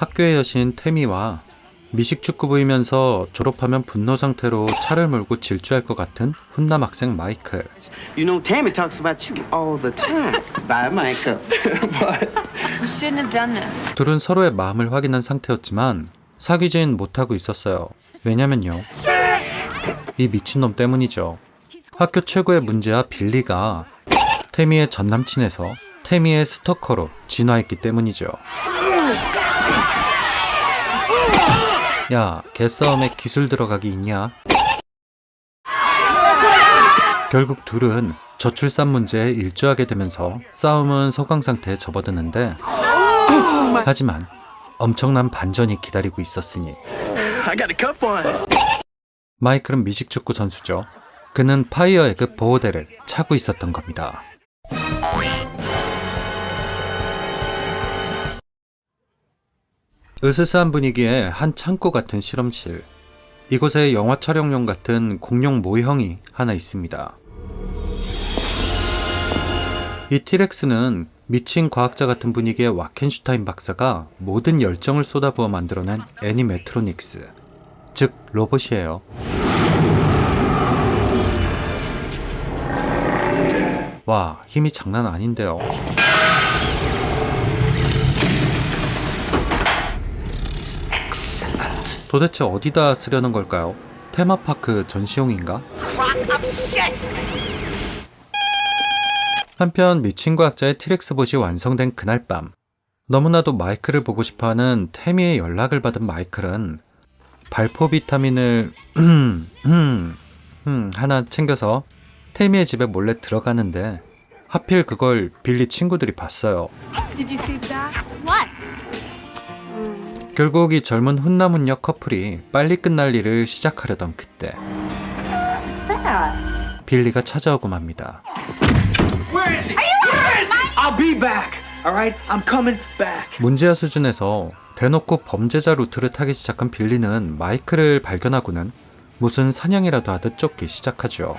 학교의 여신 태미와 미식축구 부이면서 졸업하면 분노 상태로 차를 몰고 질주할 것 같은 훈남 학생 마이클. You know, Tammy talks about you all the time. Bye, Michael. We shouldn't have done this. 둘은 서로의 마음을 확인한 상태였지만 사귀진 못하고 있었어요. 왜냐면요. 이 미친놈 때문이죠. 학교 최고의 문제야 빌리가 태미의 전 남친에서 태미의 스토커로 진화했기 때문이죠. 야, 개싸움에 기술 들어가기 있냐? 결국 둘은 저출산 문제에 일조하게 되면서 싸움은 소강 상태에 접어드는데 하지만 엄청난 반전이 기다리고 있었으니. 마이클은 미식축구 선수죠. 그는 파이어 에그 보호대를 차고 있었던 겁니다. 으스스한 분위기에 한 창고 같은 실험실. 이곳에 영화 촬영용 같은 공룡 모형이 하나 있습니다. 이 티렉스는 미친 과학자 같은 분위기의 와켄슈타인 박사가 모든 열정을 쏟아부어 만들어낸 애니메트로닉스, 즉 로봇이에요. 와, 힘이 장난 아닌데요. 도대체 어디다 쓰려는 걸까요? 테마파크 전시용인가? 한편 미친 과학자의 티렉스 봇이 완성된 그날 밤 너무나도 마이클을 보고 싶어하는 태미의 연락을 받은 마이클은 발포 비타민을 음, 음, 음, 하나 챙겨서 태미의 집에 몰래 들어가는데 하필 그걸 빌리 친구들이 봤어요. Did you see that? What? 결국 이 젊은 훈남훈녀 커플이 빨리 끝날 일을 시작하려던 그때 빌리가 찾아오고 맙니다. Where is he? Where is he? I'll be back. All right, I'm coming back. 문제아 수준에서 대놓고 범죄자 루트를 타기 시작한 빌리는 마이클을 발견하고는 무슨 사냥이라도 하듯 쫓기 시작하죠.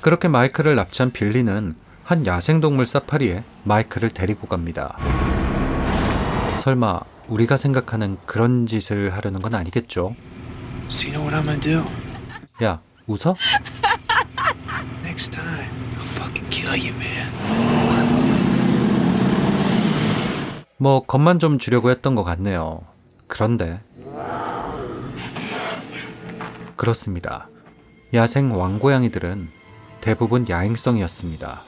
그렇게 마이클을 납치한 빌리는 한 야생동물 사파리에 마이클을 데리고 갑니다. 설마 우리가 생각하는 그런 짓을 하려는 건 아니겠죠? So you know what I'm gonna do? 야, 웃어? Next time, I'll fucking kill you, man. 뭐 겁만 좀 주려고 했던 것 같네요. 그런데 그렇습니다. 야생 왕고양이들은 대부분 야행성이었습니다.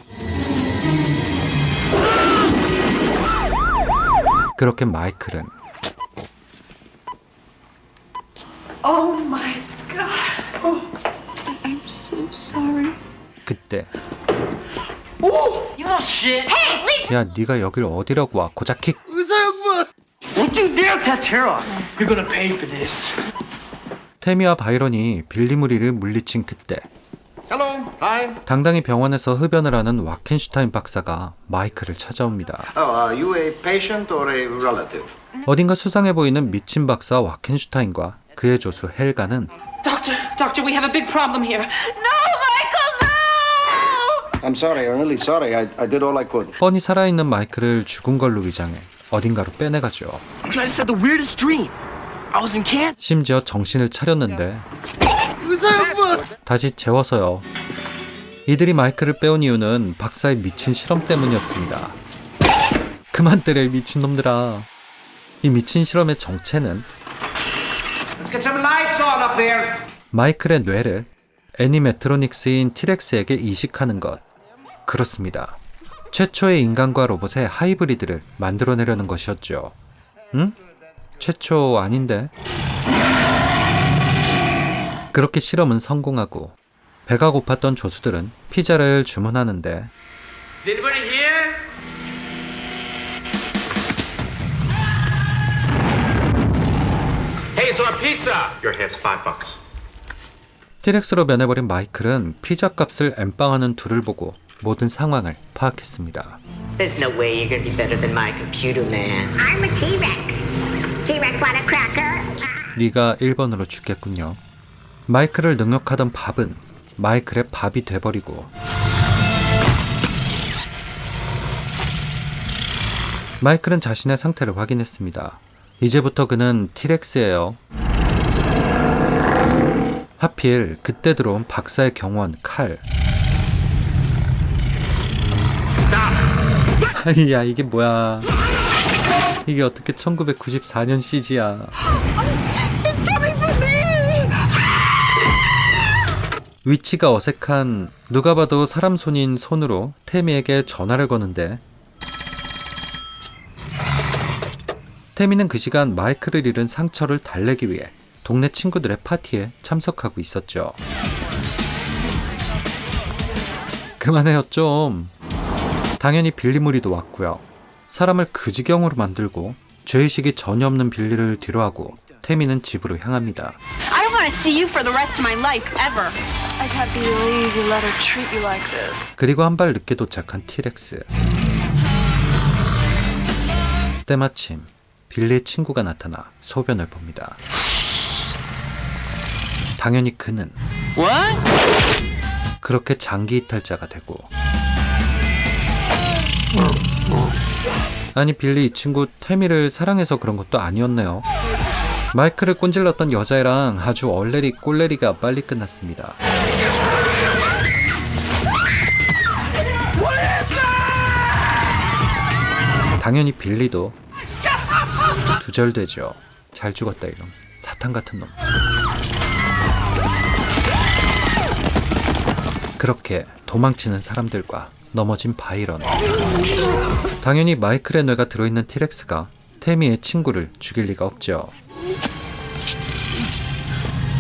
그렇게 마이클은 Oh my god. Oh, I'm so sorry. 그때 shit. 야 네가 여길 어디라고 와 고자킥 for this. 테미와 바이런이 빌리 무리를 물리친 그때. 당당히 병원에서 흡연을 하는 와켄슈타인 박사가 마이클을 찾아옵니다. Oh, are you a patient or a relative? 어딘가 수상해 보이는 미친 박사 와켄슈타인과 그의 조수 헬가는 Doctor, doctor, we have a big problem here. No, Michael, no! I'm sorry. I'm really sorry. I, I did all I could. 뻔히 살아있는 마이클을 죽은 걸로 위장해 어딘가로 빼내가죠. Dude, I just had the weirdest dream. I was in Kansas. 심지어 정신을 차렸는데 다시 재워서요. 이들이 마이클을 빼온 이유는 박사의 미친 실험 때문이었습니다. 그만 때려 이 미친놈들아. 이 미친 실험의 정체는. 마이클의 뇌를 애니메트로닉스인 티렉스에게 이식하는 것. 그렇습니다. 최초의 인간과 로봇의 하이브리드를 만들어내려는 것이었죠. 응? 최초 아닌데? 그렇게 실험은 성공하고 배가 고팠던 조수들은 피자를 주문하는데 Is anybody here? Hey, it's our pizza! Your head's five bucks. 티렉스로 변해버린 마이클은 피자 값을 엠빵하는 둘을 보고 모든 상황을 파악했습니다. There's no way you're gonna be better than my computer man. I'm a T-Rex. T-Rex want a cracker? 네가 1번으로 죽겠군요. 마이클을 능욕하던 밥은 마이클의 밥이 돼버리고 마이클은 자신의 상태를 확인했습니다. 이제부터 그는 티렉스예요. 하필 그때 들어온 박사의 경원 칼. 야 이게 뭐야? 이게 어떻게 1994년 CG야? 위치가 어색한 누가 봐도 사람 손인 손으로 태미에게 전화를 거는데 태미는 그 시간 마이크를 잃은 상처를 달래기 위해 동네 친구들의 파티에 참석하고 있었죠. 그만해요 좀. 당연히 빌리 무리도 왔고요. 사람을 그 지경으로 만들고 죄의식이 전혀 없는 빌리를 뒤로하고 태미는 집으로 향합니다. I don't want to see you for the rest of my life, ever. I can't believe you let her treat you like this. 그리고 한 발 늦게 도착한 티렉스. 때마침 빌리의 친구가 나타나 소변을 봅니다. 당연히 그는 그렇게 장기 이탈자가 되고 아니 빌리 이 친구 태미를 사랑해서 그런 것도 아니었네요. 마이크를 꼰질렀던 여자애랑 아주 얼레리 꼴레리가 빨리 끝났습니다. 당연히 빌리도 두절되죠. 잘 죽었다 이놈. 사탄 같은 놈. 그렇게 도망치는 사람들과 넘어진 바이런. 당연히 마이클의 뇌가 들어있는 티렉스가 태미의 친구를 죽일 리가 없죠.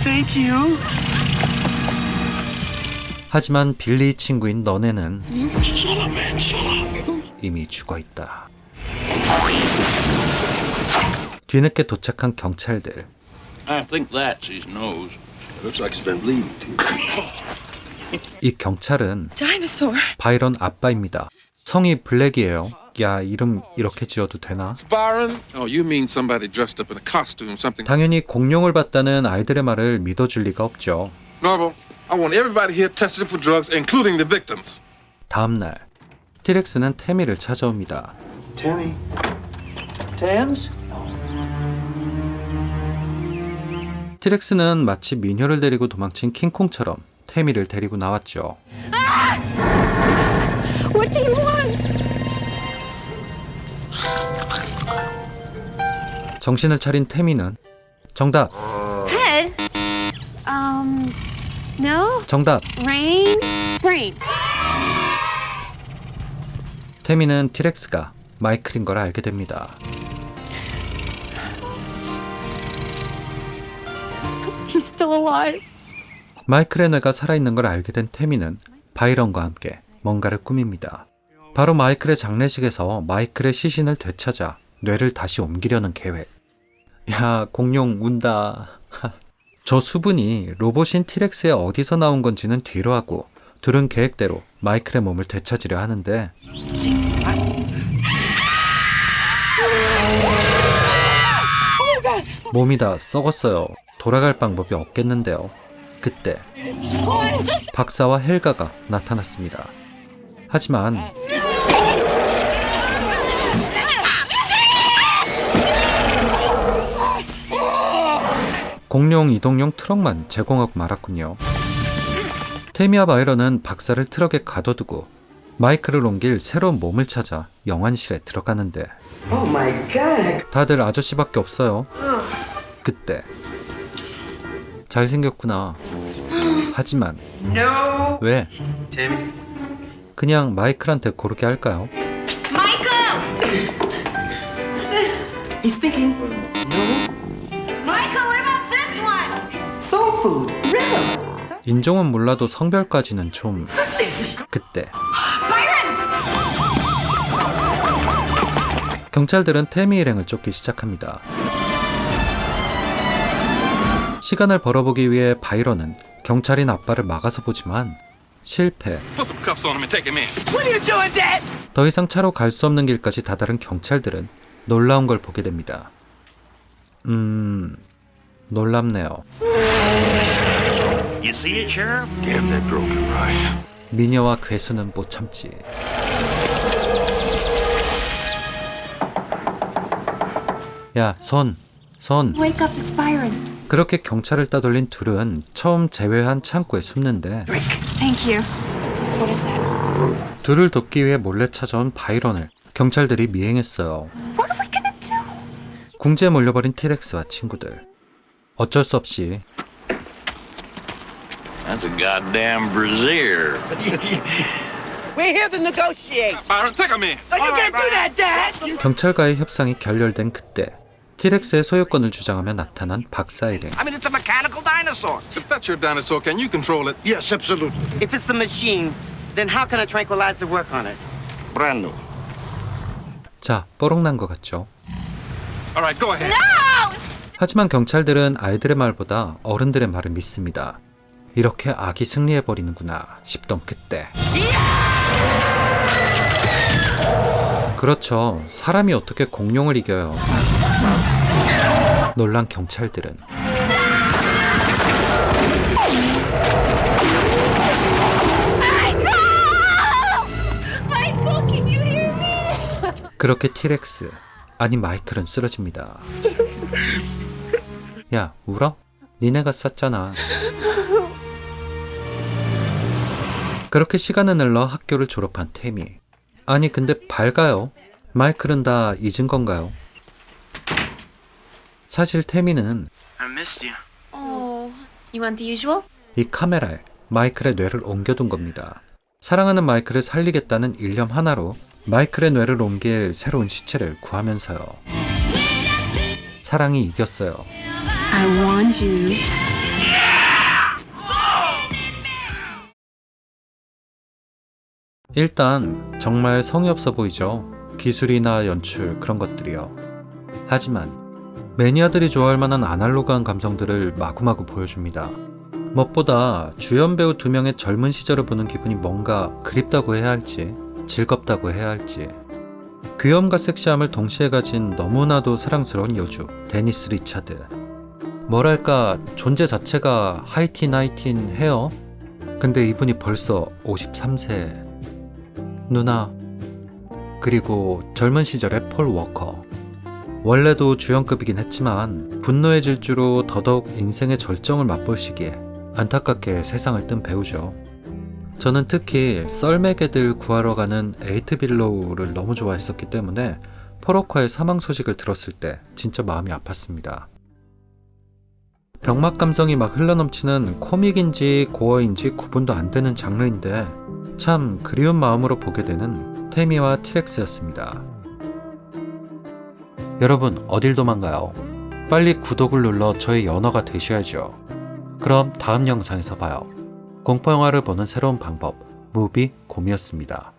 Thank you. 하지만 빌리 친구인 너네는 이미 죽어 있다. 뒤늦게 도착한 경찰들. I think that's his nose. Looks like he's been bleeding too. 이 경찰은. 바이런 아빠입니다. 성이 블랙이에요. 야, 이름 이렇게 지어도 되나? Byron? Oh, you mean somebody dressed up in a costume, something. 당연히 공룡을 봤다는 아이들의 말을 믿어줄 리가 없죠. Norval, I want everybody here tested for drugs, including the victims. 다음 날 티렉스는 태미를 찾아옵니다. Tammy. Tams? 티렉스는 마치 미녀를 데리고 도망친 킹콩처럼 태미를 데리고 나왔죠. What do you want? 정신을 차린 태미는 정답, Head? Um, no. 정답. Rain? Brain. 태미는 티렉스가 마이클인 걸 알게 됩니다. He's still alive. 마이클의 뇌가 살아있는 걸 알게 된 태미는 바이런과 함께 뭔가를 꾸밉니다. 바로 마이클의 장례식에서 마이클의 시신을 되찾아 뇌를 다시 옮기려는 계획. 야, 공룡 운다. 저 수분이 로봇인 티렉스에 어디서 나온 건지는 뒤로 하고 둘은 계획대로 마이클의 몸을 되찾으려 하는데 몸이 다 썩었어요. 돌아갈 방법이 없겠는데요. 그때 박사와 헬가가 나타났습니다. 하지만 공룡 이동용 트럭만 제공하고 말았군요. 테미와 바이런은 박사를 트럭에 가둬두고 마이크를 옮길 새로운 몸을 찾아 영안실에 들어가는데 Oh. 다들 아저씨밖에 없어요. 그때 잘생겼구나. 하지만 No. 왜? 그냥 마이클한테 고르게 할까요? He's thinking. Michael, what about this one? Soul food. Rhythm. 인종은 몰라도 성별까지는 좀 그때 경찰들은 태미 일행을 쫓기 시작합니다. 시간을 벌어보기 위해 바이런은 경찰인 아빠를 막아서 보지만 실패. 더 이상 차로 갈 수 없는 길까지 다다른 경찰들은 놀라운 걸 보게 됩니다. 음, 놀랍네요. 미녀와 괴수는 못 참지. 야, 손, 손. Wake up, it's Byron. 그렇게 경찰을 따돌린 둘은 처음 제외한 창고에 숨는데 Thank you. What is that? 둘을 돕기 위해 몰래 찾아온 바이런을 경찰들이 미행했어요. What are we gonna do? 궁지에 몰려버린 티렉스와 친구들. 어쩔 수 없이 That's a goddamn brazier. We're here to negotiate. Byron, take him in. So you can't do that, Dad. 경찰과의 협상이 결렬된 그때 티렉스의 소유권을 주장하며 나타난 박사일행. I mean, it's a mechanical dinosaur. If that's your dinosaur, can you control it? Yes, absolutely. If it's a machine, then how can a tranquilizer work on it? Brand new. 자, 뽀록난 것 같죠? All right, go ahead. 하지만 경찰들은 아이들의 말보다 어른들의 말을 믿습니다. 이렇게 악이 승리해버리는구나 싶던 그때. 그렇죠. 사람이 어떻게 공룡을 이겨요. 놀란 경찰들은? 그렇게 티렉스 아니 마이클은 쓰러집니다. 야 울어? 니네가 쐈잖아. 그렇게 시간은 흘러 학교를 졸업한 태미. 아니 근데 밝아요. 마이클은 다 잊은 건가요? 사실 태미는 I missed you. Oh, you want the usual? 이 카메라에 마이클의 뇌를 옮겨둔 겁니다. 사랑하는 마이클을 살리겠다는 일념 하나로 마이클의 뇌를 옮길 새로운 시체를 구하면서요. 사랑이 이겼어요. I warned you. 일단 정말 성의 없어 보이죠. 기술이나 연출 그런 것들이요. 하지만 매니아들이 좋아할 만한 아날로그한 감성들을 마구마구 보여줍니다. 무엇보다 주연 배우 두 명의 젊은 시절을 보는 기분이 뭔가 그립다고 해야 할지 즐겁다고 해야 할지. 귀염과 섹시함을 동시에 가진 너무나도 사랑스러운 여주 데니스 리차드. 뭐랄까 존재 자체가 하이틴 하이틴 해요. 근데 이분이 벌써 53세. 누나 그리고 젊은 시절의 폴 워커 원래도 주연급이긴 했지만 분노의 질주로 더더욱 인생의 절정을 맛볼 시기에 안타깝게 세상을 뜬 배우죠. 저는 특히 썰매개들 구하러 가는 에이트 빌로우를 너무 좋아했었기 때문에 폴 워커의 사망 소식을 들었을 때 진짜 마음이 아팠습니다. 병맛 감성이 막 흘러넘치는 코믹인지 고어인지 구분도 안 되는 장르인데 참 그리운 마음으로 보게 되는 태미와 티렉스였습니다. 여러분 어딜 도망가요? 빨리 구독을 눌러 저의 연어가 되셔야죠. 그럼 다음 영상에서 봐요. 공포영화를 보는 새로운 방법 무비 곰이었습니다.